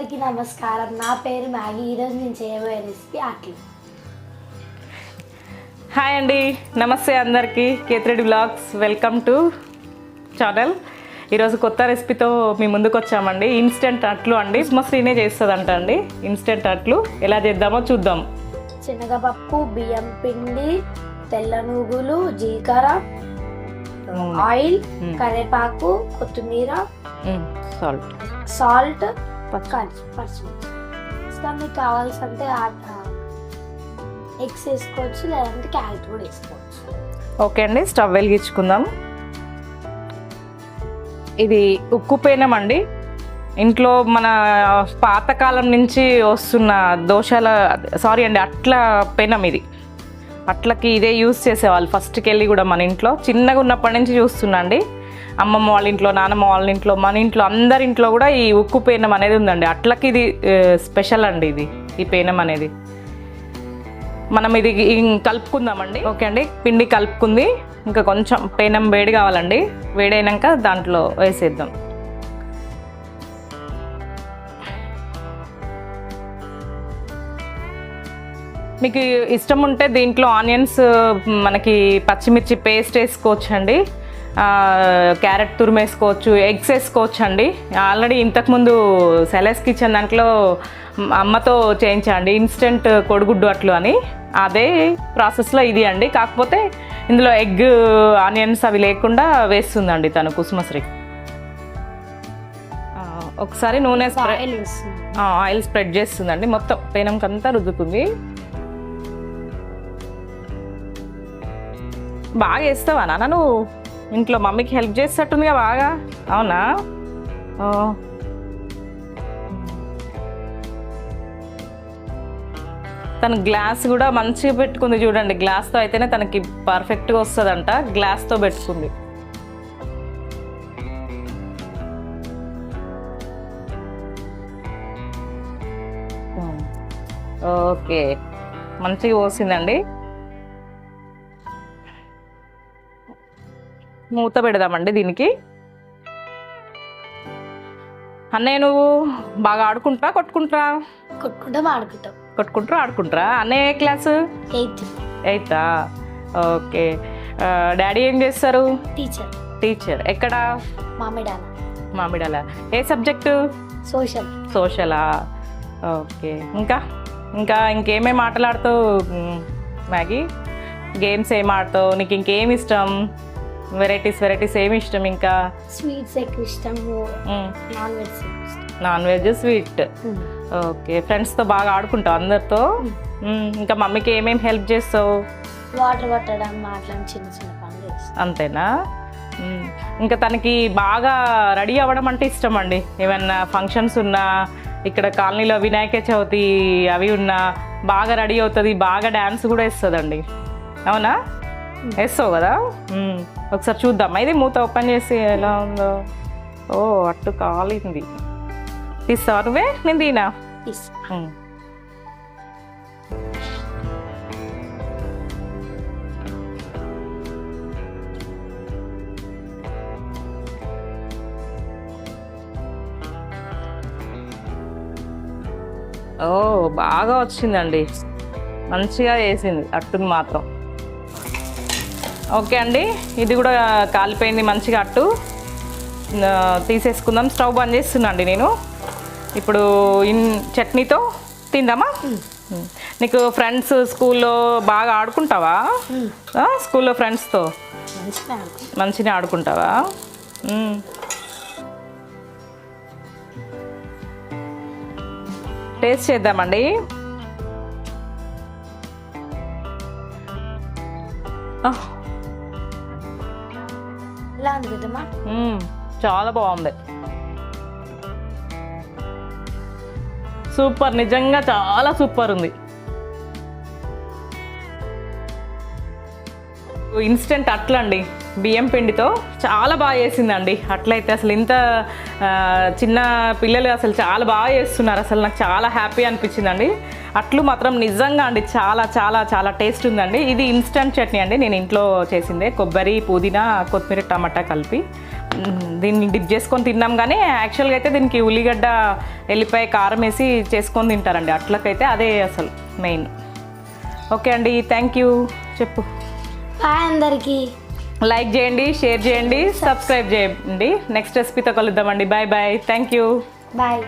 అందరికీ నమస్కారం. నా పేరు మ్యాగీ. ఈరోజు నేను చేయబోయే రెసిపీ అట్లు. హాయ్ అండి. నమస్తే అందరికీ. Kethireddy vlogs welcome to channel. ఈరోజు కొత్త రెసిపీతో మీ ముందుకు వచ్చామండి. ఇన్స్టెంట్ అట్లు అండి. మస్రీనే చేస్తుందంట అండి. ఇన్స్టెంట్ అట్లు. ఎలా చేద్దామో చూద్దాం. శనగపప్పు బియ్యం పిండి తెల్ల నువ్వులు జీలకర్ర నూనె. ఆయిల్. కరివేపాకు కొత్తిమీర సాల్ట్. సాల్ట్ పర్సన్స్ ఇంకా మీకు కావాల్సింటే ఎగ్స్ వేసుకోవచ్చు లేదంటే క్యారెట్ కూడా వేసుకోవచ్చు. ఓకే అండి స్టవ్ వెలిగించుకుందాం. ఇది ఉక్కు పేనం అండి. ఇంట్లో మన పాతకాలం నుంచి వస్తున్న దోషాల సారీ అండి అట్ల పెనం ఇది. అట్లకి ఇదే యూస్ చేసేవాళ్ళు. ఫస్ట్కి వెళ్ళి కూడా మన ఇంట్లో. చిన్నగా ఉన్నప్పటి నుంచి చూస్తున్నా అండి. అమ్మమ్మ వాళ్ళ ఇంట్లో నానమ్మ వాళ్ళ ఇంట్లో మన ఇంట్లో అందరి ఇంట్లో కూడా ఈ ఉక్కు పేనం అనేది ఉందండి. అట్లకి ఇది స్పెషల్ అండి ఇది ఈ పేనం అనేది. మనం ఇది కలుపుకుందామండి. ఓకే అండి. పిండి కలుపుకుంది. ఇంకా కొంచెం పేనం వేడి కావాలండి. వేడైనాక దాంట్లో వేసేద్దాం. మీకు ఇష్టం ఉంటే దీంట్లో ఆనియన్స్ మనకి పచ్చిమిర్చి పేస్ట్ వేసుకోవచ్చు అండి క్యారెట్ తురుము వేసుకోవచ్చు ఎగ్స్ వేసుకోవచ్చు అండి ఆల్రెడీ ఇంతకుముందు సెలెస్ కిచెన్ దాంట్లో అమ్మతో చేయించండి ఇన్స్టెంట్ కొడుగుడ్డు అట్లు అని. అదే ప్రాసెస్లో ఇది అండి. కాకపోతే ఇందులో ఎగ్ ఆనియన్స్ అవి లేకుండా వేస్తుందండి తను కుసుమశ్రీ. ఒకసారి నూనె ఆయిల్ స్ప్రెడ్ చేస్తుందండి. మొత్తం పేనంకంతా రుద్దుతుంది. బాగా వేస్తావా నాన్న నువ్వు? ఇంట్లో మమ్మీకి హెల్ప్ చేసేటట్టుందిగా బాగా. అవునా? తను గ్లాస్ కూడా మంచిగా పెట్టుకుంది చూడండి. గ్లాస్తో అయితేనే తనకి పర్ఫెక్ట్గా వస్తుందంట. గ్లాస్తో పెట్టుకుంది. ఓకే. మంచిగా పోసిందండి. మూత పెడదామండి దీనికి. అన్నయ్య నువ్వు బాగా ఆడుకుంటా కొట్టుకుంటారా కొట్టుకుంటే ఆడుకుంటాం. కొట్టుకుంటారా ఆడుకుంటారా అన్నయ్య ఏ క్లాసు? ఎయిత్. ఎయితా? ఓకే. డాడీ ఏం చేస్తారు? టీచర్. టీచర్. ఎక్కడ? మామిడాల. మామిడాల. ఏ సబ్జెక్టు? సోషల్. సోషలా? ఓకే. ఇంకా? ఇంకా ఇంకేమేమి ఆటలు ఆడతావు మ్, మ్యాగీ? గేమ్స్ ఏం ఆడతావు? నీకు ఇంకేం ఇష్టం? వెరైటీస్ వెరైటీస్ ఏమి ఇష్టం ఇంకా. స్వీట్స్ ఎక్కువ ఇష్టము. నాన్ వెజ్ ఇష్టం. Non veg sweet. ఓకే ఫ్రెండ్స్తో బాగా ఆడుకుంటావు అందరితో? మ్, ఇంకా మమ్మీకి ఏమేమి హెల్ప్ చేస్తావు? వాటర్ పట్టడం మాట్లాడి చిన్న చిన్న పనులు అంతేనా? ఇంకా తనకి బాగా రెడీ అవ్వడం అంటే ఇష్టం అండి. ఏమన్నా ఫంక్షన్స్ ఉన్నా ఇక్కడ కాలనీలో వినాయక చవితి అవి ఉన్నా బాగా రెడీ అవుతుంది బాగా డ్యాన్స్ కూడా వేస్తుందండి. అవునా? వేస్తావు కదా? ఒకసారి చూద్దాం ఇది మూత ఓపెన్ చేసి ఎలా ఉందో? ఓ అట్టు కాలింది. తీస్తావా నువ్వే? నేను మ్. ఓ బాగా వచ్చిందండి. మంచిగా వేసింది అట్టుని మాత్రం. ఓకే అండి. ఇది కూడా కాలిపోయింది మంచిగా అట్టు. తీసేసుకుందాం. స్టవ్ బంద్ చేస్తున్నాండి నేను. ఇప్పుడు ఇన్ చట్నీతో తిందామా. నీకు ఫ్రెండ్స్ స్కూల్లో బాగా ఆడుకుంటావా? స్కూల్లో ఫ్రెండ్స్తో? మంచిగా ఆడుకుంటాం. మంచిగా ఆడుకుంటావా. టేస్ట్ చేద్దామండి. ఆ, ఎలా ఉంది కదమ్మా చాలా బాగుంది. సూపర్ నిజంగా చాలా సూపర్ ఉంది. ఇన్స్టెంట్ అట్లండి. బియ్యం పిండితో చాలా బాగా చేసిందండి. అట్లయితే అసలు ఇంత చిన్న పిల్లలు అసలు చాలా బాగా చేస్తున్నారు. అసలు నాకు చాలా హ్యాపీ అనిపించిందండి. అట్లు మాత్రం నిజంగా అండి చాలా చాలా చాలా టేస్ట్ ఉందండి. ఇది ఇన్స్టంట్ చట్నీ అండి. నేను ఇంట్లో చేసిందే కొబ్బరి పుదీనా కొత్తిమీర టమాటా కలిపి. దీన్ని డిప్ చేసుకొని తిన్నాం కానీ యాక్చువల్గా అయితే దీనికి ఉల్లిగడ్డ ఎల్లిపాయ కారం వేసి చేసుకొని తింటారండి. అట్లకైతే అదే అసలు మెయిన్. ఓకే అండి థ్యాంక్ యూ. చెప్పు. బాయ్ అందరికీ. లైక్ చేయండి షేర్ చేయండి సబ్స్క్రైబ్ చేయండి. నెక్స్ట్ రెసిపీతో కలుద్దామండి. Bye bye thank you bye